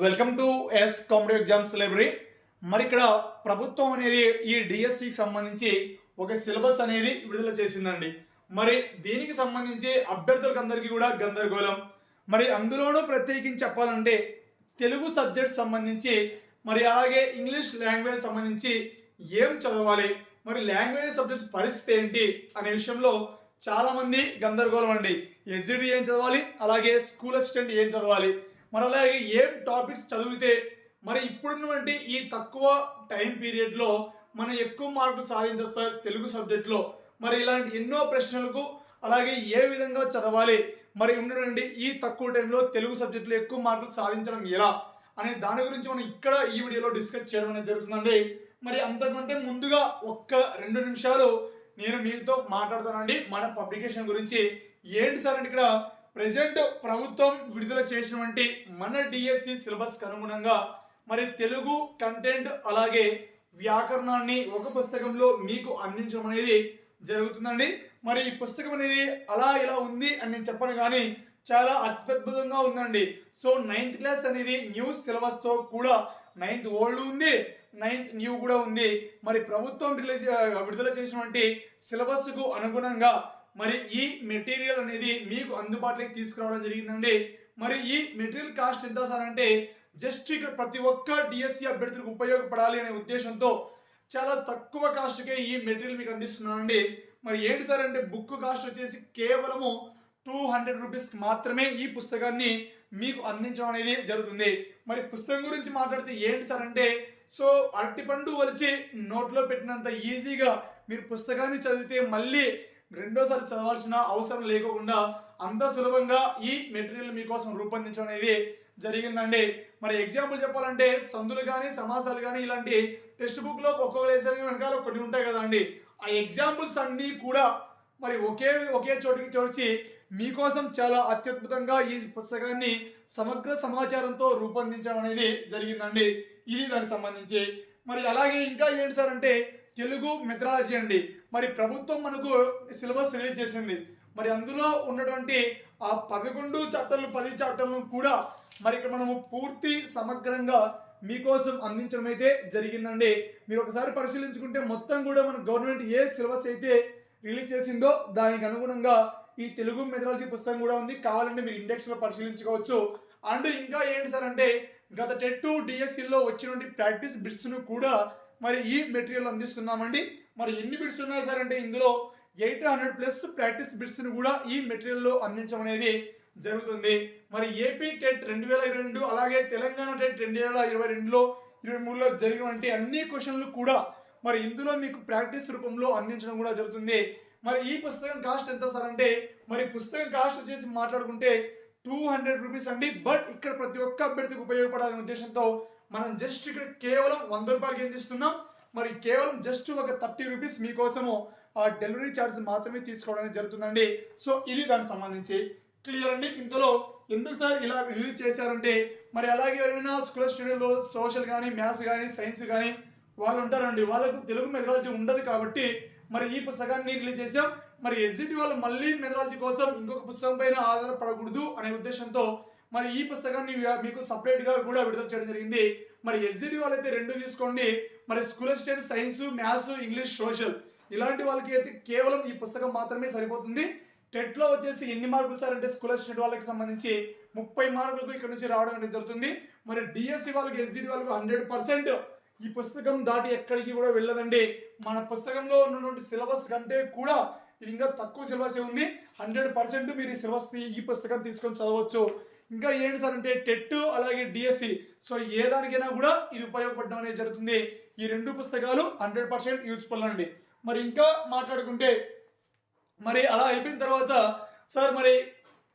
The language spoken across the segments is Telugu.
Welcome to S competitive exams library మరి ఇక్కడ ప్రభుత్వం అనేది ఈ డిఎస్సికి సంబంధించి ఒక సిలబస్ అనేది విడుదల చేసిందండి. మరి దీనికి సంబంధించి అభ్యర్థులకు అందరికీ కూడా గందరగోళం. మరి అందులోనూ ప్రత్యేకించి చెప్పాలంటే తెలుగు సబ్జెక్ట్ సంబంధించి మరి అలాగే ఇంగ్లీష్ లాంగ్వేజ్ సంబంధించి ఏం చదవాలి మరి లాంగ్వేజ్ సబ్జెక్ట్స్ పరిస్థితి ఏంటి అనే విషయంలో చాలామంది గందరగోళం అండి. ఎస్జిడి ఏం చదవాలి అలాగే స్కూల్ అసిస్టెంట్ ఏం చదవాలి మరి అలాగే ఏం టాపిక్స్ చదివితే మరి ఇప్పుడున్నటువంటి ఈ తక్కువ టైం పీరియడ్లో మనం ఎక్కువ మార్కులు సాధించచ్చు సార్ తెలుగు సబ్జెక్ట్లో మరి ఇలాంటి ఎన్నో ప్రశ్నలకు అలాగే ఏ విధంగా చదవాలి మరి ఉన్నటువంటి ఈ తక్కువ టైంలో తెలుగు సబ్జెక్టులో ఎక్కువ మార్కులు సాధించడం ఎలా అనే దాని గురించి మనం ఇక్కడ ఈ వీడియోలో డిస్కస్ చేయడం అనేది జరుగుతుందండి. మరి అంతకంటే ముందుగా ఒక్క రెండు నిమిషాలు నేను మీతో మాట్లాడతానండి. మన పబ్లికేషన్ గురించి ఏంటి సార్ అంటే ఇక్కడ? ప్రజెంట్ ప్రభుత్వం విడుదల చేసినటువంటి మన డిఎస్సి సిలబస్ అనుగుణంగా మరి తెలుగు కంటెంట్ అలాగే వ్యాకరణాన్ని ఒక పుస్తకంలో మీకు అందించడం అనేది జరుగుతుందండి. మరి ఈ పుస్తకం అనేది అలా ఇలా ఉంది అని నేను చెప్పను కానీ చాలా అత్యద్భుతంగా ఉందండి. సో నైన్త్ క్లాస్ అనేది న్యూ సిలబస్తో కూడా నైన్త్ ఓల్డ్ ఉంది నైన్త్ న్యూ కూడా ఉంది. మరి ప్రభుత్వం రిలీజ్ విడుదల చేసినటువంటి సిలబస్కు అనుగుణంగా మరి ఈ మెటీరియల్ అనేది మీకు అందుబాటులోకి తీసుకురావడం జరిగిందండి. మరి ఈ మెటీరియల్ కాస్ట్ ఎంత సార్ అంటే జస్ట్ ఇక్కడ ప్రతి ఒక్క డిఎస్సి అభ్యర్థులకు ఉపయోగపడాలి అనే ఉద్దేశంతో చాలా తక్కువ కాస్ట్కే ఈ మెటీరియల్ మీకు అందిస్తున్నానండి. మరి ఏంటి సార్ అంటే బుక్ కాస్ట్ వచ్చేసి కేవలము టూ హండ్రెడ్ రూపీస్ మాత్రమే ఈ పుస్తకాన్ని మీకు అందించడం అనేది జరుగుతుంది. మరి పుస్తకం గురించి మాట్లాడితే ఏంటి సార్ అంటే సో అరటిపండు వలిచి నోట్లో పెట్టినంత ఈజీగా మీరు పుస్తకాన్ని చదివితే మళ్ళీ రెండోసారి చదవాల్సిన అవసరం లేకుండా అంత సులభంగా ఈ మెటీరియల్ మీకోసం రూపొందించడం అనేది జరిగిందండి. మరి ఎగ్జాంపుల్ చెప్పాలంటే సందులు కానీ సమాసాలు కానీ ఇలాంటి టెక్స్ట్ బుక్లో ఒక్కొక్క లెసన్ వెనకాల కొన్ని ఉంటాయి కదండి ఆ ఎగ్జాంపుల్స్ అన్నీ కూడా మరి ఒకే ఒకే చోటికి చోచి మీకోసం చాలా అత్యద్భుతంగా ఈ పుస్తకాన్ని సమగ్ర సమాచారంతో రూపొందించడం అనేది జరిగిందండి. ఇది దానికి సంబంధించి. మరి అలాగే ఇంకా ఏంటి సార్ అంటే తెలుగు మెథడాలజీ అండి. మరి ప్రభుత్వం మనకు సిలబస్ రిలీజ్ చేసింది. మరి అందులో ఉన్నటువంటి ఆ పదకొండు చాప్టర్లు పది చాప్టర్లను కూడా మరి ఇక్కడ మనము పూర్తి సమగ్రంగా మీకోసం అందించడం అయితే జరిగిందండి. మీరు ఒకసారి పరిశీలించుకుంటే మొత్తం కూడా మన గవర్నమెంట్ ఏ సిలబస్ అయితే రిలీజ్ చేసిందో దానికి అనుగుణంగా ఈ తెలుగు మెథడాలజీ పుస్తకం కూడా ఉంది. కావాలంటే మీరు ఇండెక్స్లో పరిశీలించుకోవచ్చు. అండ్ ఇంకా ఏంటి సార్ అంటే గత టెట్ డిఎస్సిలో వచ్చినటువంటి ప్రాక్టీస్ బిట్స్ను కూడా మరి ఈ మెటీరియల్ అందిస్తున్నామండి. మరి ఎన్ని బిట్స్ ఉన్నాయి సార్ అంటే ఇందులో ఎయిట్ హండ్రెడ్ ప్లస్ ప్రాక్టీస్ బిట్స్ను కూడా ఈ మెటీరియల్లో అందించడం అనేది జరుగుతుంది. మరి ఏపీ టెట్ రెండు వేల ఇరవై రెండు అలాగే తెలంగాణ టెట్ రెండు వేల ఇరవై రెండులో ఇరవై మూడులో జరిగినటువంటి అన్ని క్వశ్చన్లు కూడా మరి ఇందులో మీకు ప్రాక్టీస్ రూపంలో అందించడం కూడా జరుగుతుంది. మరి ఈ పుస్తకం కాస్ట్ ఎంత సార్ అంటే మరి పుస్తకం కాస్ట్ వచ్చేసి మాట్లాడుకుంటే టూ హండ్రెడ్ రూపీస్ అండి. బట్ ఇక్కడ ప్రతి ఒక్క అభ్యర్థికి ఉపయోగపడాలనే ఉద్దేశంతో మనం జస్ట్ ఇక్కడ కేవలం వంద రూపాయలకి ఏం చేస్తున్నాం మరి కేవలం జస్ట్ ఒక థర్టీ రూపీస్ మీకోసము ఆ డెలివరీ ఛార్జ్ మాత్రమే తీసుకోవడానికి జరుగుతుందండి. సో ఇది దానికి సంబంధించి క్లియర్ అండి. ఇందులో ఎందుకు సార్ ఇలా రిలీజ్ చేశారంటే మరి అలాగే ఎవరైనా స్కూల్ స్టూడెంట్లో సోషల్ కానీ మ్యాథ్స్ కానీ సైన్స్ కానీ వాళ్ళు ఉంటారండి. వాళ్ళకు తెలుగు మెథడాలజీ ఉండదు కాబట్టి మరి ఈ పుస్తకాన్ని రిలీజ్ చేసాం మరి ఎస్జిటి వాళ్ళు మళ్ళీ మెథడాలజీ కోసం ఇంకొక పుస్తకం పైన ఆధారపడకూడదు అనే ఉద్దేశంతో మరి ఈ పుస్తకాన్ని మీకు సపరేట్గా కూడా విడుదల చేయడం జరిగింది. మరి ఎస్జిడి వాళ్ళైతే రెండు తీసుకోండి. మరి school assistant science maths English social ఇలాంటి వాళ్ళకి అయితే కేవలం ఈ పుస్తకం మాత్రమే సరిపోతుంది. టెట్లో వచ్చేసి ఎన్ని మార్కులు సార్ అంటే స్కూల్ అసిస్టెంట్ వాళ్ళకి సంబంధించి ముప్పై మార్కులకు ఇక్కడ నుంచి రావడం అనేది జరుగుతుంది. మరి డిఎస్సి వాళ్ళకి ఎస్జిడి వాళ్ళకి హండ్రెడ్ పర్సెంట్ ఈ పుస్తకం దాటి ఎక్కడికి కూడా వెళ్ళదండి. మన పుస్తకంలో ఉన్నటువంటి సిలబస్ కంటే కూడా ఇది ఇంకా తక్కువ సిలబస్ ఉంది. హండ్రెడ్ పర్సెంట్ మీరు ఈ సిలబస్ ఈ పుస్తకం తీసుకొని చదవచ్చు. ఇంకా ఏంటి సార్ అంటే టెట్ అలాగే డిఎస్సి. సో ఏ దానికైనా కూడా ఇది ఉపయోగపడడం అనేది జరుగుతుంది. ఈ రెండు పుస్తకాలు హండ్రెడ్ పర్సెంట్ యూజ్ఫుల్ అండి మరి ఇంకా మాట్లాడుకుంటే మరి అలా అయిపోయిన తర్వాత సార్ మరి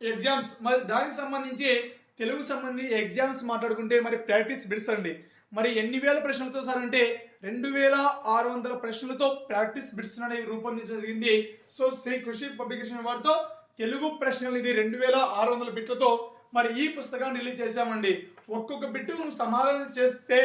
ఎగ్జామ్స్ మరి దానికి సంబంధించి తెలుగు సంబంధించి ఎగ్జామ్స్ మాట్లాడుకుంటే మరి ప్రాక్టీస్ బిట్స్ అండి. మరి ఎన్ని వేల ప్రశ్నలతో సార్ అంటే రెండు వేల ఆరు వందల ప్రశ్నలతో ప్రాక్టీస్ బిట్స్ అనేవి రూపొందించడం జరిగింది. సో శ్రీ కృషి పబ్లికేషన్ వారితో తెలుగు ప్రశ్నలు ఇది రెండు వేల ఆరు వందల బిట్లతో మరి ఈ పుస్తకాన్ని రిలీజ్ చేశామండి. ఒక్కొక్క బిట్టు నువ్వు సమాధానం చేస్తే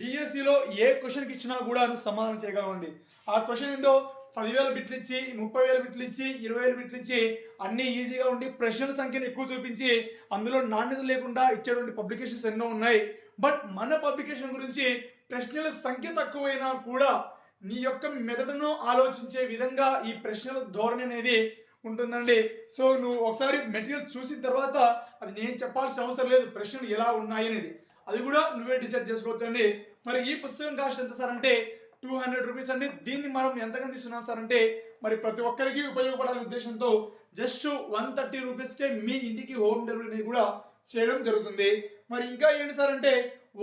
డిఎస్సిలో ఏ క్వశ్చన్కి ఇచ్చినా కూడా నువ్వు సమాధానం చేయగలవండి. ఆ క్వశ్చన్ ఏందో పదివేల బిట్లు ఇచ్చి ముప్పై వేల బిట్లు ఇచ్చి ఇరవై వేల బిట్లు ఇచ్చి అన్ని ఈజీగా ఉండి ప్రశ్నల సంఖ్యను ఎక్కువ చూపించి అందులో నాణ్యత లేకుండా ఇచ్చేటువంటి పబ్లికేషన్స్ ఎన్నో ఉన్నాయి. బట్ మన పబ్లికేషన్ గురించి ప్రశ్నల సంఖ్య తక్కువైనా కూడా నీ యొక్క మెదడును ఆలోచించే విధంగా ఈ ప్రశ్నల ధోరణి అనేది ఉంటుందండి. సో నువ్వు ఒకసారి మెటీరియల్ చూసిన తర్వాత అది నేను చెప్పాల్సిన అవసరం లేదు. ప్రశ్నలు ఎలా ఉన్నాయి అనేది. అది కూడా నువ్వే డిసైడ్ చేసుకోవచ్చు అండి మరి ఈ పుస్తకం కాస్ట్ ఎంత సార్ అంటే టూ హండ్రెడ్ రూపీస్ అండి. దీన్ని మనం ఎంతగా తీసుకున్నాం సార్ అంటే మరి ప్రతి ఒక్కరికి ఉపయోగపడాలనే ఉద్దేశంతో జస్ట్ వన్ థర్టీ రూపీస్కే మీ ఇంటికి హోమ్ డెలివరీ అనేది కూడా చేయడం జరుగుతుంది. మరి ఇంకా ఏంటి సార్ అంటే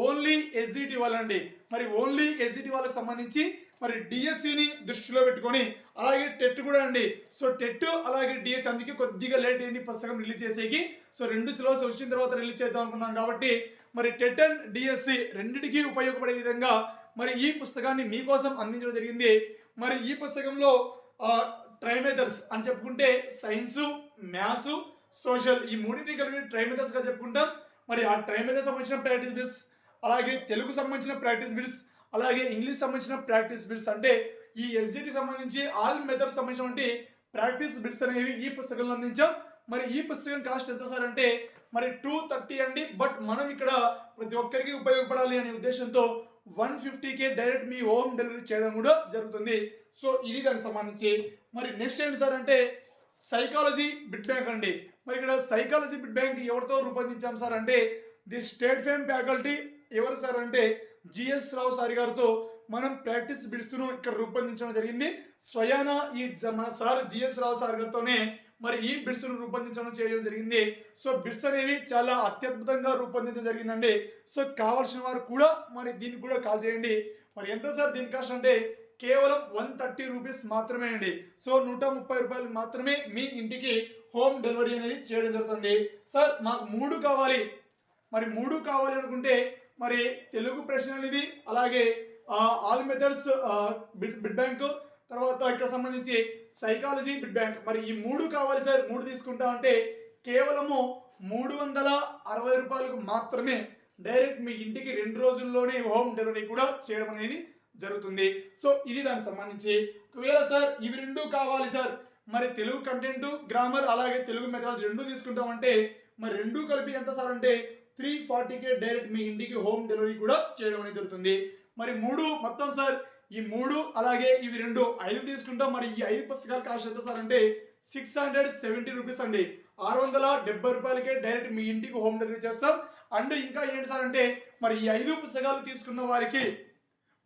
ఓన్లీ ఎస్జిటి వాళ్ళండి. మరి ఓన్లీ ఎస్జిటి వాళ్ళకి సంబంధించి మరి డిఎస్సిని దృష్టిలో పెట్టుకొని అలాగే టెట్ కూడా అండి. సో టెట్ అలాగే డిఎస్సి అందుకే కొద్దిగా లేట్ అయింది పుస్తకం రిలీజ్ చేసేకి. సో రెండు సిలబస్ వచ్చిన తర్వాత రిలీజ్ చేద్దాం అనుకున్నాం కాబట్టి మరి టెట్ అండ్ డిఎస్సి రెండింటికి ఉపయోగపడే విధంగా మరి ఈ పుస్తకాన్ని మీకోసం అందించడం జరిగింది. మరి ఈ పుస్తకంలో ట్రైమేథర్స్ అని చెప్పుకుంటే సైన్సు మ్యాథ్స్ సోషల్ ఈ మూడింటిని కలిపి ట్రైమేథర్స్గా చెప్పుకుంటాం. మరి ఆ ట్రైమెథడ్ సంబంధించిన ప్రాక్టీస్ బిట్స్ అలాగే తెలుగు సంబంధించిన ప్రాక్టీస్ బిట్స్ అలాగే ఇంగ్లీష్ సంబంధించిన ప్రాక్టీస్ బిట్స్ అంటే ఈ ఎస్జిటి సంబంధించి ఆల్ మెథడ్ సంబంధించినటువంటి ప్రాక్టీస్ బిట్స్ అనేవి ఈ పుస్తకంలో అందించాం. మరి ఈ పుస్తకం కాస్ట్ ఎంత సార్ అంటే మరి టూ థర్టీ అండి. బట్ మనం ఇక్కడ ప్రతి ఒక్కరికి ఉపయోగపడాలి అనే ఉద్దేశంతో వన్ ఫిఫ్టీకే డైరెక్ట్ మీ హోమ్ డెలివరీ చేయడం కూడా జరుగుతుంది. సో ఇది దానికి సంబంధించి. మరి నెక్స్ట్ ఏంటి సార్ అంటే సైకాలజీ బిట్ బ్యాంక్ అండి. మరి ఇక్కడ సైకాలజీ బిట్ బ్యాంక్ ఎవరితో రూపొందించాం సార్ అంటే ది స్టేట్ ఫేమ్ ఫ్యాకల్టీ ఎవరు సార్ అంటే జిఎస్ రావు సార్ గారితో మనం ప్రాక్టీస్ బిడ్స్ను ఇక్కడ రూపొందించడం జరిగింది. స్వయాన ఈ మన సార్ జిఎస్ రావు సార్ గారితోనే మరి ఈ బిడ్స్ను రూపొందించడం చేయడం జరిగింది. సో బిడ్స్ అనేవి చాలా అత్యద్భుతంగా రూపొందించడం జరిగిందండి. సో కావాల్సిన వారు కూడా మరి దీనికి కూడా కాల్ చేయండి. మరి ఎంత సార్ దీని కాస్ట్ అంటే కేవలం వన్ థర్టీ రూపీస్ మాత్రమే అండి. సో నూట ముప్పై రూపాయలు మాత్రమే మీ ఇంటికి హోమ్ డెలివరీ అనేది చేయడం జరుగుతుంది. సార్ మాకు మూడు కావాలి. మరి మూడు కావాలి అనుకుంటే మరి తెలుగు ప్రశ్న అనేది అలాగే all methods bit bit bank తర్వాత ఇక్కడ సంబంధించి సైకాలజీ బిడ్ బ్యాంక్ మరి ఈ మూడు కావాలి సార్ మూడు తీసుకుంటా అంటే కేవలము మూడు వందల అరవై రూపాయలకు మాత్రమే డైరెక్ట్ మీ ఇంటికి రెండు రోజుల్లోనే హోమ్ డెలివరీ కూడా చేయడం అనేది జరుగుతుంది. సో ఇది దానికి సంబంధించి. ఒకవేళ సార్ ఇవి రెండు కావాలి సార్ మరి తెలుగు కంటెంట్ గ్రామర్ అలాగే తెలుగు మెథడాలజీ రెండు తీసుకుంటామంటే మరి రెండు కలిపి ఎంత సార్ అంటే త్రీ ఫార్టీకే డైరెక్ట్ మీ ఇంటికి హోమ్ డెలివరీ కూడా చేయడం అనేది జరుగుతుంది. మరి మూడు మొత్తం సార్ ఈ మూడు అలాగే ఇవి రెండు ఐదు తీసుకుంటాం. మరి ఈ ఐదు పుస్తకాల కాస్ట్ ఎంత సార్ అంటే సిక్స్ హండ్రెడ్ సెవెంటీ రూపీస్ అండి. ఆరు వందల డెబ్బై రూపాయలకే డైరెక్ట్ మీ ఇంటికి హోమ్ డెలివరీ చేస్తాం. అండ్ ఇంకా ఏంటి సార్ అంటే మరి ఈ ఐదు పుస్తకాలు తీసుకున్న వారికి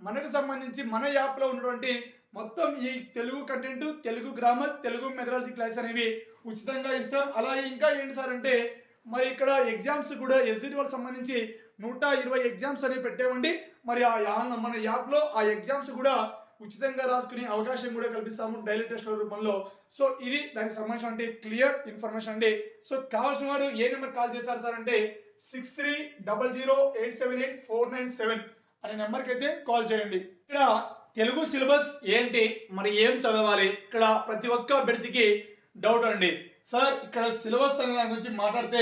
మనకు సంబంధించి మన యాప్లో ఉన్నటువంటి మొత్తం ఈ Telugu content Telugu grammar Telugu methodology class అనేవి ఉచితంగా ఇస్తాం. అలాగే ఇంకా ఏంటి సార్ అంటే మరి ఇక్కడ ఎగ్జామ్స్ కూడా ఎస్జిటి వాళ్ళకి సంబంధించి నూట ఇరవై ఎగ్జామ్స్ అనేవి పెట్టేవండి. మరి ఆ మన యాప్లో ఆ ఎగ్జామ్స్ కూడా ఉచితంగా రాసుకునే అవకాశం కూడా కల్పిస్తాము డైలీ టెస్ట్ల రూపంలో. సో ఇది దానికి సంబంధించిన అంటే క్లియర్ ఇన్ఫర్మేషన్ అండి. సో కావాల్సిన వారు ఏ నెంబర్ కాల్ చేస్తారు సార్ అంటే six three double zero eight seven eight four nine seven అనే నెంబర్కి అయితే కాల్ చేయండి. ఇక్కడ తెలుగు సిలబస్ ఏంటి? మరి ఏం చదవాలి? ఇక్కడ ప్రతి ఒక్క అభ్యర్థికి డౌట్ అండి. సార్ ఇక్కడ సిలబస్ అనే దాని గురించి మాట్లాడితే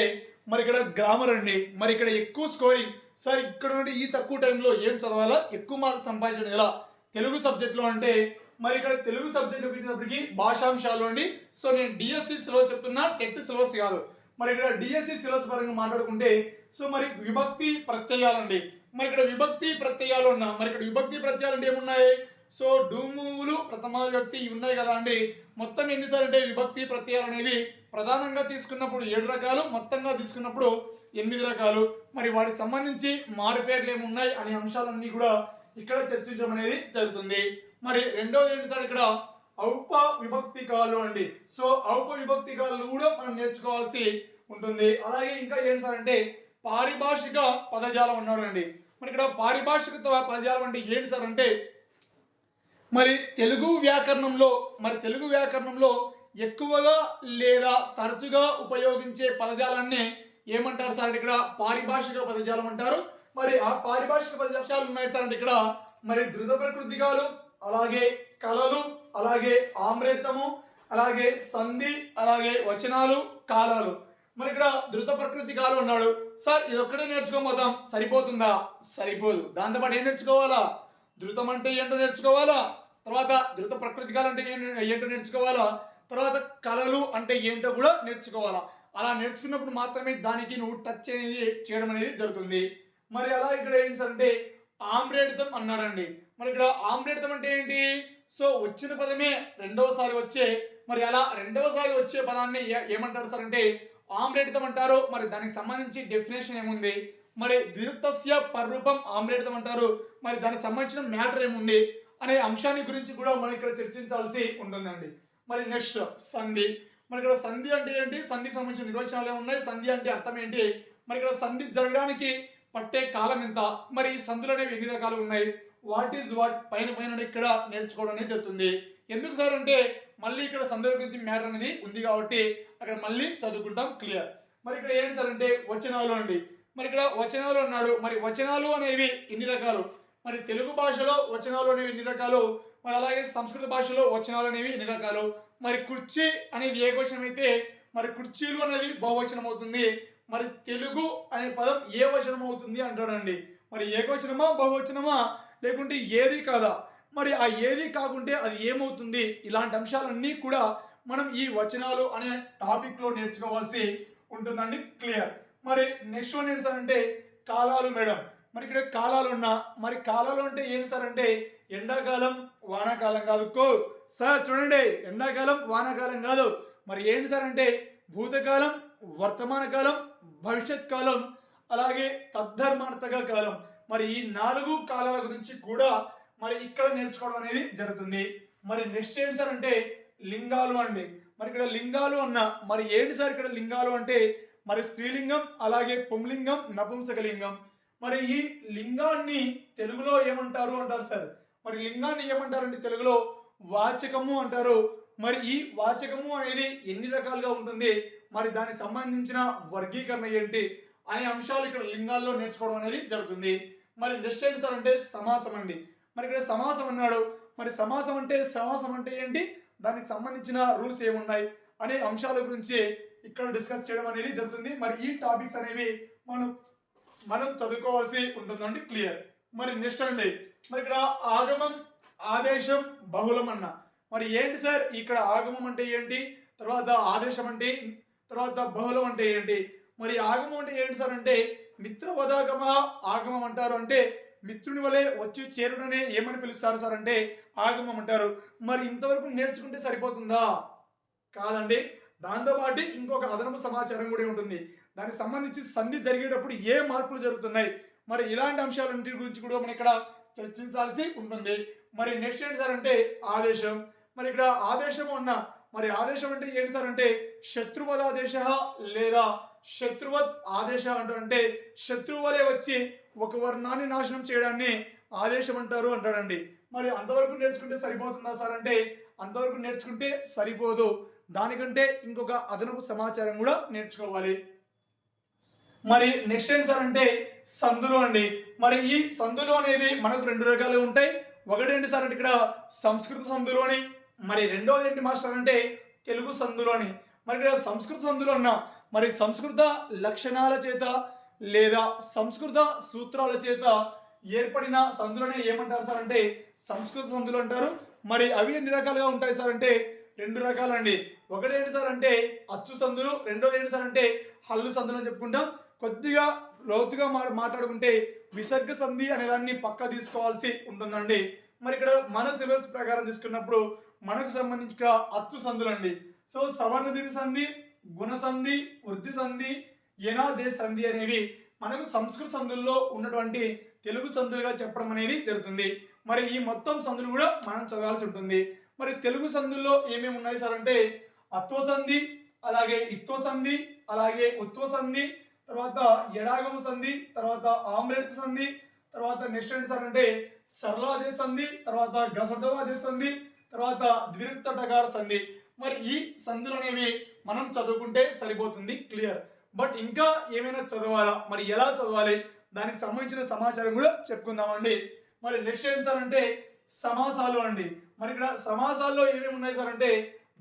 మరి ఇక్కడ గ్రామర్ అండి. మరి ఇక్కడ ఎక్కువ స్కోరింగ్ సార్ ఇక్కడ నుండి ఈ తక్కువ టైంలో ఏం చదవాలా? ఎక్కువ మార్క్స్ సంపాదించడం ఎలా? తెలుగు సబ్జెక్ట్లో అంటే మరి ఇక్కడ తెలుగు సబ్జెక్ట్ చూపించినప్పటికీ భాషాంశాలు అండి. సో నేను డిఎస్సి సిలబస్ చెప్తున్నా టెట్ సిలబస్ కాదు. మరి ఇక్కడ డిఎస్సి సిలబస్ పరంగా మాట్లాడుకుంటే సో మరి విభక్తి ప్రత్యయాలండి మరి ఇక్కడ విభక్తి ప్రత్యయాలు ఉన్నా మరి ఇక్కడ విభక్తి ప్రత్యయాలు అంటే ఏమున్నాయి? సో డూములు ప్రథమ విభక్తి ఇవి ఉన్నాయి కదా అండి. మొత్తం ఎన్నిసార్లు అంటే విభక్తి ప్రత్యయాలు అనేవి ప్రధానంగా తీసుకున్నప్పుడు ఏడు రకాలు మొత్తంగా తీసుకున్నప్పుడు ఎనిమిది రకాలు. మరి వాటికి సంబంధించి మారుపేర్లు ఏమున్నాయి అనే అంశాలన్నీ కూడా ఇక్కడ చర్చించడం అనేది జరుగుతుంది. మరి రెండోది ఏంటి సార్ ఇక్కడ? ఔప విభక్తి కాలు అండి. సో ఔప విభక్తికాలు కూడా మనం నేర్చుకోవాల్సి ఉంటుంది. అలాగే ఇంకా ఏంటి సార్ అంటే పారిభాషిక పదజాలం అన్నాడు అండి. మరి ఇక్కడ పారిభాషిక పదజాలం అంటే ఏంటి సార్ అంటే మరి తెలుగు వ్యాకరణంలో మరి తెలుగు వ్యాకరణంలో ఎక్కువగా లేదా తరచుగా ఉపయోగించే పదజాలాన్ని ఏమంటారు సార్ అంటే ఇక్కడ? పారిభాషిక పదజాలం అంటారు. మరి ఆ పారిభాషిక పదజాలు ఉన్నాయి సార్ అంటే ఇక్కడ? మరి ధృత ప్రకృతికాలు అలాగే కళలు అలాగే ఆమ్రేతము అలాగే సంధి అలాగే వచనాలు కాలాలు. మరి ఇక్కడ ధృత ప్రకృతి కాలు అన్నాడు. సార్ ఇది ఒక్కడే నేర్చుకోబోతాం సరిపోతుందా? సరిపోదు. దాంతోపాటు ఏం నేర్చుకోవాలా? ధృతం అంటే ఏంటో నేర్చుకోవాలా? తర్వాత ధృత ప్రకృతికాలు అంటే ఏంటో నేర్చుకోవాలా? తర్వాత కళలు అంటే ఏంటో కూడా నేర్చుకోవాలా. అలా నేర్చుకున్నప్పుడు మాత్రమే దానికి నువ్వు టచ్ అనేది చేయడం అనేది జరుగుతుంది. మరి అలా ఇక్కడ ఏంటి సార్ అంటే ఆమ్రేడితం అన్నాడండి. మరి ఇక్కడ ఆమ్రేడితం అంటే ఏంటి? సో వచ్చిన పదమే రెండవసారి వచ్చే మరి అలా రెండవసారి వచ్చే పదాన్ని ఏ- ఏమంటారు సార్ అంటే ఆమ్రేడితం అంటారు. మరి దానికి సంబంధించి డెఫినేషన్ ఏముంది? మరి ద్విరుక్తస్య పర్రూపం ఆమ్రేడితం అంటారు. మరి దానికి సంబంధించిన మ్యాటర్ ఏముంది? అనే అంశాన్ని గురించి కూడా మనం ఇక్కడ చర్చించాల్సి ఉంటుందండి. మరి నెక్స్ట్ సంధి. మరి ఇక్కడ సంధి అంటే ఏంటి? సంధికి సంబంధించిన నిర్వచనాలు ఏమున్నాయి సంధి అంటే అర్థం ఏంటి? మరి ఇక్కడ సంధి జరగడానికి పట్టే కాలం ఎంత? మరి సంధులు అనేవి ఎన్ని రకాలు ఉన్నాయి? వాట్ ఈజ్ వాట్ పైన పైన ఇక్కడ నేర్చుకోవడం అనేది జరుగుతుంది. ఎందుకు సార్ అంటే మళ్ళీ ఇక్కడ సంధుల గురించి మ్యాటర్ అనేది ఉంది కాబట్టి అక్కడ మళ్ళీ చదువుకుంటాం క్లియర్ మరి ఇక్కడ ఏంటి సార్ అంటే వచనాలు అండి. మరి ఇక్కడ వచనాలు అన్నాడు. మరి వచనాలు అనేవి ఎన్ని రకాలు? మరి తెలుగు భాషలో వచనాలు అనేవి ఎన్ని రకాలు? మరి అలాగే సంస్కృత భాషలో వచనాలు అనేవి ఎన్ని రకాలు? మరి కుర్చీ అనేది ఏకవచనం అయితే మరి కుర్చీలు అనేది బహువచనం అవుతుంది మరి తెలుగు అనే పదం ఏ వచనం అవుతుంది అంటాడండి. మరి ఏకవచనమా బహువచనమా లేకుంటే ఏది కాదా? మరి ఆ ఏది కాకుంటే అది ఏమవుతుంది? ఇలాంటి అంశాలన్నీ కూడా మనం ఈ వచనాలు అనే టాపిక్లో నేర్చుకోవాల్సి ఉంటుందండి. క్లియర్. మరి నెక్స్ట్ వన్ ఏంటి సార్ అంటే కాలాలు మేడం. మరి ఇక్కడ కాలాలు ఉన్నా మరి కాలాలు అంటే ఏంటి సార్ అంటే ఎండాకాలం వానాకాలం కాదు. కో సార్ చూడండి ఎండాకాలం వానాకాలం కాదు. మరి ఏంటి సార్ అంటే భూతకాలం వర్తమాన కాలం భవిష్యత్ కాలం అలాగే తద్ధర్మార్థక కాలం. మరి ఈ నాలుగు కాలాల గురించి కూడా మరి ఇక్కడ నేర్చుకోవడం అనేది జరుగుతుంది. మరి నెక్స్ట్ ఏంటి సార్ అంటే లింగాలు అండి. మరి ఇక్కడ లింగాలు అన్న మరి ఏంటి సార్ ఇక్కడ లింగాలు అంటే మరి స్త్రీలింగం అలాగే పుంలింగం నపుంసకలింగం. మరి ఈ లింగాన్ని తెలుగులో ఏమంటారు అంటారు సార్? మరి లింగాన్ని ఏమంటారండి తెలుగులో? వాచకము అంటారు. మరి ఈ వాచకము అనేది ఎన్ని రకాలుగా ఉంటుంది? మరి దానికి సంబంధించిన వర్గీకరణ ఏంటి? అనే అంశాలు ఇక్కడ లింగాల్లో నేర్చుకోవడం అనేది జరుగుతుంది. మరి నెక్స్ట్ ఏంటి సార్ అంటే సమాసం అండి. మరి ఇక్కడ సమాసం అన్నాడు. మరి సమాసం అంటే సమాసం అంటే ఏంటి? దానికి సంబంధించిన రూల్స్ ఏమున్నాయి? అనే అంశాల గురించి ఇక్కడ డిస్కస్ చేయడం అనేది జరుగుతుంది. మరి ఈ టాపిక్స్ అనేవి మనం మనం చదువుకోవాల్సి ఉంటుందండి. క్లియర్. మరి నెక్స్ట్ అండి. మరి ఇక్కడ ఆగమం ఆదేశం బహుళం అన్న. మరి ఏంటి సార్? ఇక్కడ ఆగమం అంటే ఏంటి? తర్వాత ఆదేశం అంటే తర్వాత బహుళం అంటే ఏంటి? మరి ఆగమం అంటే ఏంటి సార్ అంటే మిత్రవదాగమ ఆగమం అంటారు. అంటే మిత్రుని వలె వచ్చి చేరుడనే ఏమని పిలుస్తారు సార్ అంటే ఆగమం అంటారు. మరి ఇంతవరకు నేర్చుకుంటే సరిపోతుందా? కాదండి. దాంతోపాటు ఇంకొక అదనపు సమాచారం కూడా ఉంటుంది. దానికి సంబంధించి సంధి జరిగేటప్పుడు ఏ మార్పులు జరుగుతున్నాయి? మరి ఇలాంటి అంశాలన్నింటి గురించి కూడా మనం ఇక్కడ చర్చించాల్సి ఉంటుంది. మరి నెక్స్ట్ ఏంటి సార్ అంటే ఆదేశం. మరి ఇక్కడ ఆదేశం ఉన్న మరి ఆదేశం అంటే ఏంటి సార్ అంటే శత్రువదాదేశ లేదా శత్రువత్ ఆదేశ అంటే శత్రువు వచ్చి ఒక వర్ణాన్ని నాశనం చేయడాన్ని ఆదేశం అంటారు అంటాడండి. మరి అంతవరకు నేర్చుకుంటే సరిపోతుందా సార్ అంటే అంతవరకు నేర్చుకుంటే సరిపోదు. దానికంటే ఇంకొక అదనపు సమాచారం కూడా నేర్చుకోవాలి. మరి నెక్స్ట్ ఏంటి సార్ అంటే సందులు అండి. మరి ఈ సందులు అనేవి మనకు రెండు రకాలు ఉంటాయి. ఒకటి ఏంటి సార్ అంటే ఇక్కడ సంస్కృత సందులు అని మరి రెండోది ఏంటి మాస్టర్ అంటే తెలుగు సందులు అని. మరి ఇక్కడ సంస్కృత సందులు అన్న మరి సంస్కృత లక్షణాల చేత లేదా సంస్కృత సూత్రాల చేత ఏర్పడిన సందులనే ఏమంటారు సార్ అంటే సంస్కృత సందులు అంటారు. మరి అవి ఎన్ని రకాలుగా ఉంటాయి సార్ అంటే రెండు రకాలండి. ఒకటి ఏంటి సార్ అంటే అచ్చు సందులు రెండోది ఏంటి సార్ అంటే హల్లు సందులు అని చెప్పుకుంటాం. కొద్దిగా లోతుగా మా మాట్లాడుకుంటే విసర్గ సంధి అనే దాన్ని పక్క తీసుకోవాల్సి ఉంటుందండి. మరి ఇక్కడ మన సిలబస్ ప్రకారం తీసుకున్నప్పుడు మనకు సంబంధించిన అచ్చు సందులు అండి సో సవర్ణ దీర్ఘ సంధి గుణ సంధి వృద్ధి సంధి యనాదేశ సంధి అనేవి మనకు సంస్కృత సంధుల్లో ఉన్నటువంటి తెలుగు సంధులుగా చెప్పడం అనేది జరుగుతుంది. మరి ఈ మొత్తం సంధులు కూడా మనం చదవాల్సి ఉంటుంది. మరి తెలుగు సంధుల్లో ఏమేమి ఉన్నాయి సార్ అంటే అత్వ సంధి అలాగే ఇత్వ సంధి అలాగే ఉత్వ సంధి తర్వాత ఎడాగం సంధి తర్వాత ఆమ్రేట్ సంధి తర్వాత నెక్స్ట్ ఏంటి సార్ అంటే సరళాదే సంధి తర్వాత గసటవాదే సంధి తర్వాత ద్విరుక్తటకార సంధి. మరి ఈ సంధులు అనేవి మనం చదువుకుంటే సరిపోతుంది క్లియర్. బట్ ఇంకా ఏమైనా చదవాలా? మరి ఎలా చదవాలి? దానికి సంబంధించిన సమాచారం కూడా చెప్పుకుందామండి. మరి నెక్స్ట్ ఏంటి సార్ అంటే సమాసాలు అండి. మరి ఇక్కడ సమాసాల్లో ఏమేమి ఉన్నాయి సార్ అంటే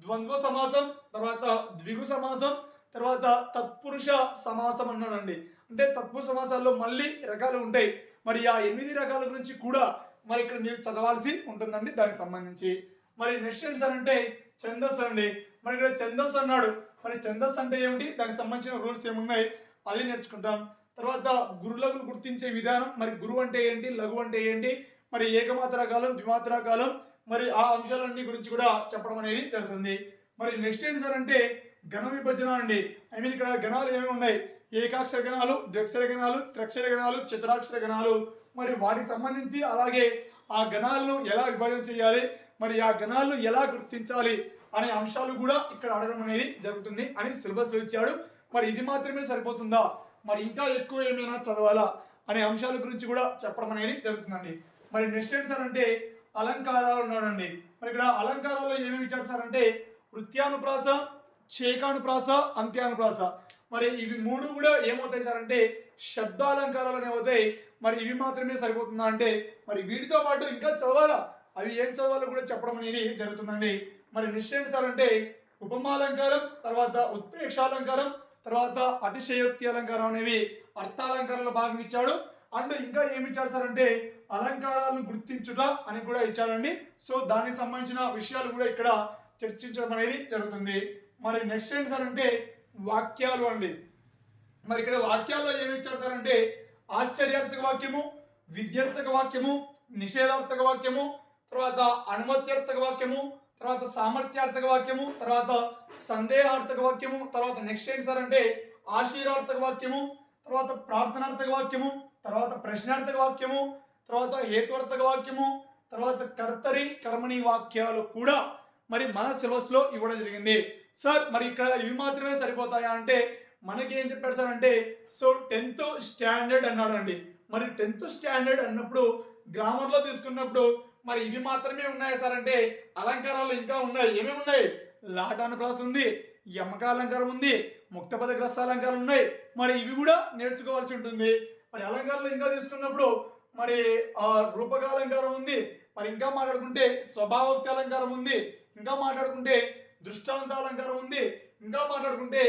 ద్వంద్వ సమాసం తర్వాత ద్విగు సమాసం తర్వాత తత్పురుష సమాసం అన్నాడండి. అంటే తత్పురుష సమాసాల్లో మళ్ళీ రకాలు ఉంటాయి. మరి ఆ ఎనిమిది రకాల గురించి కూడా మరి ఇక్కడ మీరు చదవాల్సి ఉంటుందండి దానికి సంబంధించి. మరి నెక్స్ట్ ఏంటి సార్ అంటే ఛందస్సు అండి. మరి ఇక్కడ ఛందస్సు అన్నాడు. మరి ఛందస్సు అంటే ఏమిటి? దానికి సంబంధించిన రూల్స్ ఏమున్నాయి? అది నేర్చుకుంటాం. తర్వాత గురులకు గుర్తించే విధానం. మరి గురువు అంటే ఏంటి? లఘు అంటే ఏంటి? మరి ఏకమాత్ర కాలం ద్విమాత్ర కాలం. మరి ఆ అంశాలన్నీ గురించి కూడా చెప్పడం అనేది జరుగుతుంది. మరి నెక్స్ట్ ఏంటి సార్ అంటే ఘన విభజన అండి ఐ మీన్ ఇక్కడ గణాలు ఏమేమి ఉన్నాయి? ఏకాక్షర గణాలు ద్వక్షర గణాలు త్రక్షర గణాలు చతురాక్షర గణాలు మరి వాటికి సంబంధించి అలాగే ఆ గణాలను ఎలా విభజన చేయాలి? మరి ఆ గణాలను ఎలా గుర్తించాలి? అనే అంశాలు కూడా ఇక్కడ అడగడం అనేది జరుగుతుంది అని సిలబస్లో ఇచ్చాడు. మరి ఇది మాత్రమే సరిపోతుందా? మరి ఇంకా ఎక్కువ ఏమైనా చదవాలా? అనే అంశాల గురించి కూడా చెప్పడం అనేది జరుగుతుందండి. మరి నెక్స్ట్ ఏంటి సార్ అంటే అలంకారాలు ఉన్నాడండి మరి ఇక్కడ అలంకారాల్లో ఏమేమి ఇచ్చాడు సార్ అంటే వృత్యానుప్రాస చేకానుప్రాస అంత్యానుప్రాస. మరి ఇవి మూడు కూడా ఏమవుతాయి సార్ అంటే శబ్దాలంకారాలు అనేవి మరి ఇవి మాత్రమే సరిపోతుందా అంటే మరి వీటితో పాటు ఇంకా చదవాలా? అవి ఏం చదవాలో కూడా చెప్పడం అనేది జరుగుతుందండి. మరి నిశ్చయం సార్ అంటే ఉపమాలంకారం తర్వాత ఉత్ప్రేక్షాలంకారం తర్వాత అతిశయోక్తి అలంకారం అనేవి అర్థాలంకారంలో భాగం ఇచ్చాడు. అండ్ ఇంకా ఏమి ఇచ్చాడు సార్ అంటే అలంకారాలను గుర్తించుట అని కూడా ఇచ్చాడండి. సో దానికి సంబంధించిన విషయాలు కూడా ఇక్కడ చర్చించడం అనేది జరుగుతుంది. మరి నెక్స్ట్ ఏంటి సార్ అంటే వాక్యాలు అండి. మరి ఇక్కడ వాక్యాల్లో ఏమి ఇచ్చారు సార్ అంటే ఆశ్చర్యార్థక వాక్యము విద్యార్థక వాక్యము నిషేధార్థక వాక్యము తర్వాత అనుమత్యార్థక వాక్యము తర్వాత సామర్థ్యార్థక వాక్యము తర్వాత సందేహార్థక వాక్యము తర్వాత నెక్స్ట్ ఏంటి సార్ అంటే ఆశీర్వార్థక వాక్యము తర్వాత ప్రార్థనార్థక వాక్యము తర్వాత ప్రశ్నార్థక వాక్యము తర్వాత హేతువార్థక వాక్యము తర్వాత కర్తరి కర్మణి వాక్యాలు కూడా మరి మన సిలబస్లో ఇవ్వడం జరిగింది. సార్ మరి ఇక్కడ ఇవి మాత్రమే సరిపోతాయా అంటే మనకి ఏం చెప్పాడు సార్ అంటే సో టెన్త్ స్టాండర్డ్ అన్నాడు అండి మరి టెన్త్ స్టాండర్డ్ అన్నప్పుడు గ్రామర్లో తీసుకున్నప్పుడు మరి ఇవి మాత్రమే ఉన్నాయా సార్ అంటే అలంకారాలు ఇంకా ఉన్నాయి. ఏమేమి ఉన్నాయి? లాటానుప్రాస ఉంది యమకాలంకారం ఉంది ముక్తపద గ్రస్తాలంకారం ఉన్నాయి. మరి ఇవి కూడా నేర్చుకోవాల్సి ఉంటుంది. మరి అలంకారాలు ఇంకా తీసుకున్నప్పుడు మరి ఆ రూపకాలంకారం ఉంది. మరి ఇంకా మాట్లాడుకుంటే స్వభావోక్తి అలంకారం ఉంది. ఇంకా మాట్లాడుకుంటే దృష్టాంత అలంకారం ఉంది. ఇంకా మాట్లాడుకుంటే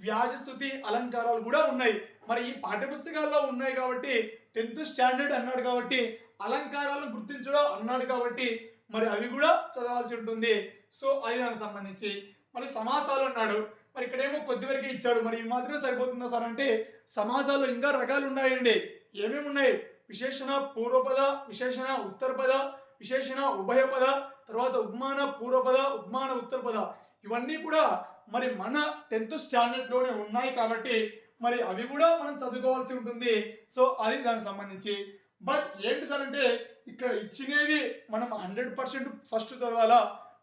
వ్యాజస్థుతి అలంకారాలు కూడా ఉన్నాయి. మరి ఈ పాఠ్యపుస్తకాల్లో ఉన్నాయి కాబట్టి టెన్త్ స్టాండర్డ్ అన్నాడు కాబట్టి అలంకారాలను గుర్తించడం అన్నాడు కాబట్టి మరి అవి కూడా చదవాల్సి ఉంటుంది. సో అది దానికి సంబంధించి. మరి సమాసాలు అన్నాడు. మరి ఇక్కడేమో కొద్ది వరకే ఇచ్చాడు. మరి ఈ మాత్రమే సరిపోతుందా సార్ అంటే సమాసాలు ఇంకా రకాలు ఉన్నాయండి. ఏమేమి ఉన్నాయి? విశేషణ పూర్వపద విశేషణ ఉత్తరపద విశేషణ ఉభయపద తర్వాత ఉపమాన పూర్వపద ఉపమాన ఉత్తరపద. ఇవన్నీ కూడా మరి మన టెన్త్ స్టాండర్డ్లోనే ఉన్నాయి కాబట్టి మరి అవి కూడా మనం చదువుకోవాల్సి ఉంటుంది. సో అది దానికి సంబంధించి. బట్ ఏంటి సార్ అంటే ఇక్కడ ఇచ్చినవి మనం హండ్రెడ్ పర్సెంట్ ఫస్ట్ చదవాలా?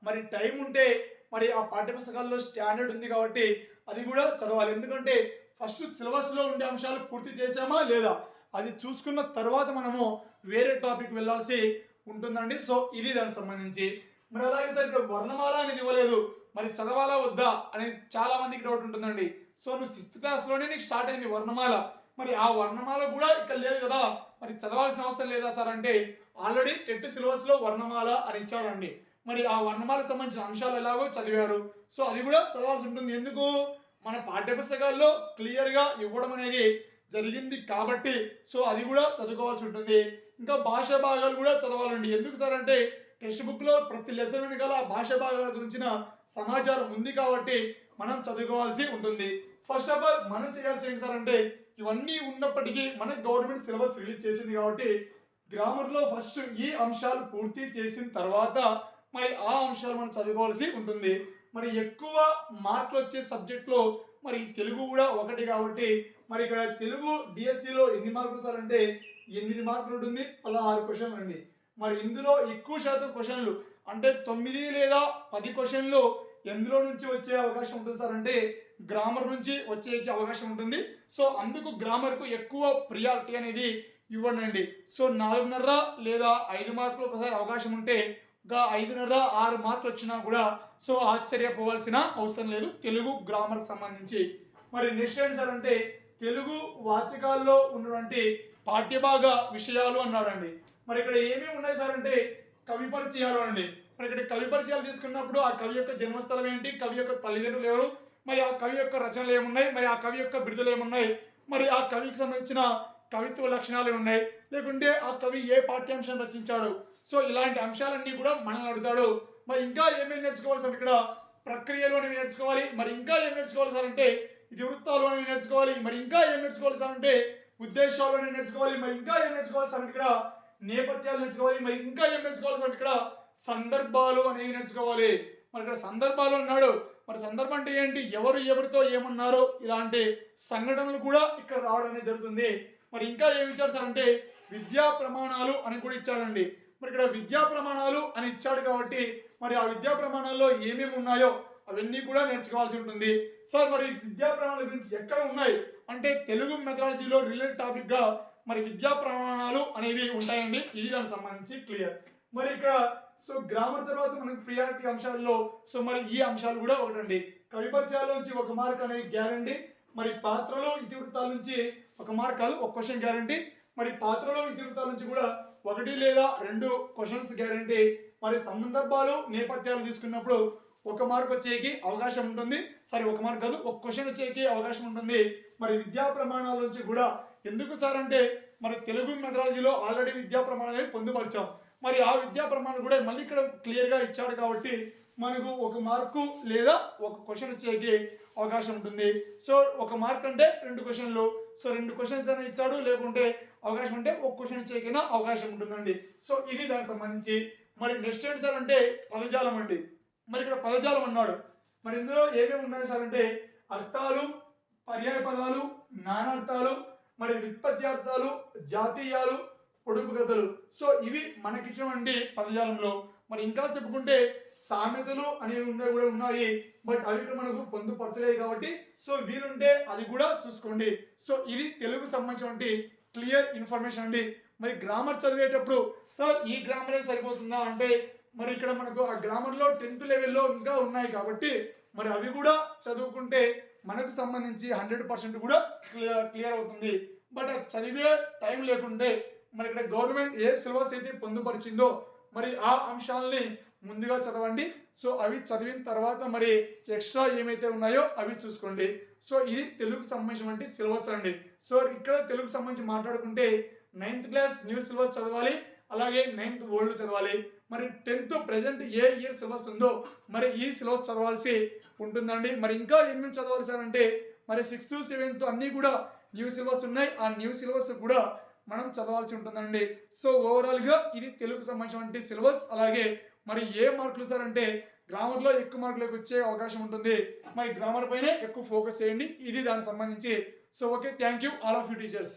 మరి టైం ఉంటే మరి ఆ పాఠ్యపుస్తకాల్లో స్టాండర్డ్ ఉంది కాబట్టి అది కూడా చదవాలి. ఎందుకంటే ఫస్ట్ సిలబస్లో ఉండే అంశాలు పూర్తి చేసామా లేదా? అది చూసుకున్న తర్వాత మనము వేరే టాపిక్ వెళ్ళాల్సి ఉంటుందండి. సో ఇది దానికి సంబంధించి. మరి అలాగే సార్ ఇక్కడ వర్ణమాల అనేది ఇవ్వలేదు. మరి చదవాలా వద్దా అనేది చాలా మందికి డౌట్ ఉంటుందండి. సో నువ్వు సిక్స్త్ క్లాస్లోనే నీకు స్టార్ట్ అయింది వర్ణమాల. మరి ఆ వర్ణమాల కూడా ఇక్కడ లేదు కదా. మరి చదవాల్సిన అవసరం లేదా సార్ అంటే ఆల్రెడీ టెట్ సిలబస్లో వర్ణమాల అని ఇచ్చాడండి. మరి ఆ వర్ణమాలకు సంబంధించిన అంశాలు ఎలాగో చదివారు సో అది కూడా చదవాల్సి ఉంటుంది. ఎందుకు? మన పాఠ్యపుస్తకాల్లో క్లియర్గా ఇవ్వడం అనేది జరిగింది కాబట్టి. సో అది కూడా చదువుకోవాల్సి ఉంటుంది. ఇంకా భాషా భాగాలు కూడా చదవాలండి. ఎందుకు సార్ అంటే టెక్స్ట్ బుక్లో ప్రతి లెసన్ వెనకాల భాష భాగాల గురించిన సమాచారం ఉంది కాబట్టి మనం చదువుకోవాల్సి ఉంటుంది. ఫస్ట్ ఆఫ్ ఆల్ మనం చేయాల్సి ఏంటి సార్ అంటే ఇవన్నీ ఉన్నప్పటికీ మన గవర్నమెంట్ సిలబస్ రిలీజ్ చేసింది కాబట్టి గ్రామర్లో ఫస్ట్ ఈ అంశాలు పూర్తి చేసిన తర్వాత మరి ఆ అంశాలు మనం చదువుకోవాల్సి ఉంటుంది. మరి ఎక్కువ మార్కులు వచ్చే సబ్జెక్ట్లో మరి తెలుగు కూడా ఒకటి కాబట్టి మరి ఇక్కడ తెలుగు డిఎస్సిలో ఎన్ని మార్కులు సార్ అంటే ఎనిమిది మార్కులు ఉంటుంది. పదహారు క్వశ్చన్లు అండి. మరి ఇందులో ఎక్కువ శాతం క్వశ్చన్లు అంటే తొమ్మిది లేదా పది క్వశ్చన్లు ఎందులో నుంచి వచ్చే అవకాశం ఉంటుంది సార్? అంటే గ్రామర్ నుంచి వచ్చే అవకాశం ఉంటుంది. సో అందుకు గ్రామర్కు ఎక్కువ ప్రియారిటీ అనేది ఇవ్వండి సో నాలుగున్నర లేదా ఐదు మార్కులు ఒకసారి అవకాశం ఉంటే ఒక ఐదున్నర ఆరు మార్కులు వచ్చినా కూడా సో ఆశ్చర్యపోవాల్సిన అవసరం లేదు. తెలుగు గ్రామర్కి సంబంధించి. మరి నెక్స్ట్ ఏంటి సార్ అంటే తెలుగు వాచకాల్లో ఉన్నటువంటి పాఠ్యభాగ విషయాలు అన్నాడండి. మరి ఇక్కడ ఏమేమి ఉన్నాయి సార్ అంటే కవి పరిచయాలు అండి మరి ఇక్కడ కవి పరిచయాలు తీసుకున్నప్పుడు ఆ కవి యొక్క జన్మస్థలం ఏంటి? కవి యొక్క తల్లిదండ్రులు ఎవరు? మరి ఆ కవి యొక్క రచనలు ఏమున్నాయి? మరి ఆ కవి యొక్క బిరుదులు ఏమున్నాయి? మరి ఆ కవికి సంబంధించిన కవిత్వ లక్షణాలు ఉన్నాయి లేకుంటే ఆ కవి ఏ పాఠ్యాంశం రచించాడు? సో ఇలాంటి అంశాలన్నీ కూడా మనల్ని అడుగుతాడు. మరి ఇంకా ఏమేమి నేర్చుకోవాలి సార్ ఇక్కడ? ప్రక్రియలు అనేవి నేర్చుకోవాలి. మరి ఇంకా ఏం నేర్చుకోవాలి సార్ అంటే ఇది వృత్తాలు అనేవి నేర్చుకోవాలి. మరి ఇంకా ఏం నేర్చుకోవాలి సార్ అంటే ఉద్దేశాలు అనేవి నేర్చుకోవాలి. మరి ఇంకా ఏం నేర్చుకోవాలి సార్ అంటే ఇక్కడ నేపథ్యాలు నేర్చుకోవాలి మరి ఇంకా ఏం నేర్చుకోవాలి సార్? ఇక్కడ సందర్భాలు అనేవి నేర్చుకోవాలి. మరి ఇక్కడ సందర్భాలు అన్నాడు. మరి సందర్భం అంటే ఏంటి? ఎవరు ఎవరితో ఏమన్నారో ఇలాంటి సంఘటనలు కూడా ఇక్కడ రావడం అనేది జరుగుతుంది. మరి ఇంకా ఏమి ఇచ్చారు సార్ అంటే విద్యా ప్రమాణాలు అని కూడా ఇచ్చాడండి. మరి ఇక్కడ విద్యా ప్రమాణాలు అని ఇచ్చాడు కాబట్టి మరి ఆ విద్యా ప్రమాణాల్లో ఏమేమి ఉన్నాయో అవన్నీ కూడా నేర్చుకోవాల్సి ఉంటుంది. సార్ మరి విద్యా ప్రమాణాల గురించి ఎక్కడ ఉన్నాయి? అంటే తెలుగు మెథడాలజీలో రిలేటెడ్ టాపిక్గా మరి విద్యా ప్రమాణాలు అనేవి ఉంటాయండి. ఇది దానికి సంబంధించి క్లియర్. మరి ఇక్కడ సో గ్రామర్ తర్వాత మనకి ప్రియారిటీ అంశాల్లో సో మరి ఈ అంశాలు కూడా ఒకటండి. కవి పరిచయాల నుంచి ఒక మార్క్ అనేది గ్యారంటీ మరి పాత్రలో ఇతివృత్తాల నుంచి ఒక మార్క్ కాదు ఒక క్వశ్చన్ గ్యారంటీ మరి పాత్రలో ఇతివృత్తాల నుంచి కూడా ఒకటి లేదా రెండు క్వశ్చన్స్ గ్యారంటీ మరి సందర్భాలు నేపథ్యాలు తీసుకున్నప్పుడు ఒక మార్క్ వచ్చేకి అవకాశం ఉంటుంది. సరే ఒక మార్క్ కాదు ఒక క్వశ్చన్ వచ్చేకి అవకాశం ఉంటుంది. మరి విద్యా ప్రమాణాల నుంచి కూడా ఎందుకు సార్ అంటే మరి తెలుగు మెథడాలజీలో ఆల్రెడీ విద్యా ప్రమాణాన్ని పొందుపరిచాం మరి ఆ విద్యా ప్రమాణం కూడా మళ్ళీ ఇక్కడ క్లియర్గా ఇచ్చాడు కాబట్టి మనకు ఒక మార్కు లేదా ఒక క్వశ్చన్ వచ్చేకి అవకాశం ఉంటుంది. సో ఒక మార్క్ అంటే రెండు క్వశ్చన్లు సో రెండు క్వశ్చన్స్ అయినా ఇచ్చాడు లేకుంటే అవకాశం అంటే ఒక క్వశ్చన్ ఇచ్చేకైనా అవకాశం ఉంటుందండి. సో ఇది దానికి సంబంధించి. మరి నెక్స్ట్ ఏంటి సార్ అంటే పదజాలం అండి. మరి ఇక్కడ పదజాలం అన్నాడు. మరి ఇందులో ఏమేమి ఉన్నాయి సార్ అంటే అర్థాలు పర్యాయ పదాలు నానార్థాలు మరి వ్యుత్పత్త్యార్థాలు జాతీయాలు పొడుపు కథలు. సో ఇవి మనకిచ్చినటువంటి పదజాలంలో. మరి ఇంకా చెప్పుకుంటే సామెతలు అనేవి ఉన్నాయి కూడా ఉన్నాయి. బట్ అవి ఇక్కడ మనకు పొందుపరచలేదు కాబట్టి సో వీలుంటే అది కూడా చూసుకోండి. సో ఇది తెలుగు సంబంధించినటువంటి క్లియర్ ఇన్ఫర్మేషన్ అండి. మరి గ్రామర్ చదివేటప్పుడు సార్ ఈ గ్రామరే సరిపోతుందా? అంటే మరి ఇక్కడ మనకు ఆ గ్రామర్లో టెన్త్ లెవెల్లో ఇంకా ఉన్నాయి కాబట్టి మరి అవి కూడా చదువుకుంటే మనకు సంబంధించి హండ్రెడ్ పర్సెంట్ కూడా క్లియర్ క్లియర్ అవుతుంది. బట్ చదివే టైం లేకుంటే మరి ఇక్కడ గవర్నమెంట్ ఏ సిలబస్ అయితే పొందుపరిచిందో మరి ఆ అంశాలని ముందుగా చదవండి. సో అవి చదివిన తర్వాత మరి ఎక్స్ట్రా ఏమైతే ఉన్నాయో అవి చూసుకోండి. సో ఇది తెలుగుకు సంబంధించినటువంటి సిలబస్ అండి. సో ఇక్కడ తెలుగుకు సంబంధించి మాట్లాడుకుంటే నైన్త్ క్లాస్ న్యూ సిలబస్ చదవాలి అలాగే నైన్త్ ఓల్డ్ చదవాలి. మరి టెన్త్ ప్రజెంట్ ఏ ఇయర్ సిలబస్ ఉందో మరి ఈ సిలబస్ చదవాల్సి ఉంటుందండి. మరి ఇంకా ఏమేమి చదవాల్సారంటే మరి సిక్స్త్ సెవెంత్ అన్నీ కూడా న్యూ సిలబస్ ఉన్నాయి. ఆ న్యూ సిలబస్ కూడా మనం చదవాల్సి ఉంటుందండి. సో ఓవరాల్గా ఇది తెలుగు సంబంధించినటువంటి సిలబస్ అలాగే మరి ఏ మార్కులు సార్ అంటే గ్రామర్లో ఎక్కువ మార్కులకు వచ్చే అవకాశం ఉంటుంది. మరి గ్రామర్ పైనే ఎక్కువ ఫోకస్ చేయండి. ఇది దానికి సంబంధించి. So okay thank you all of you teachers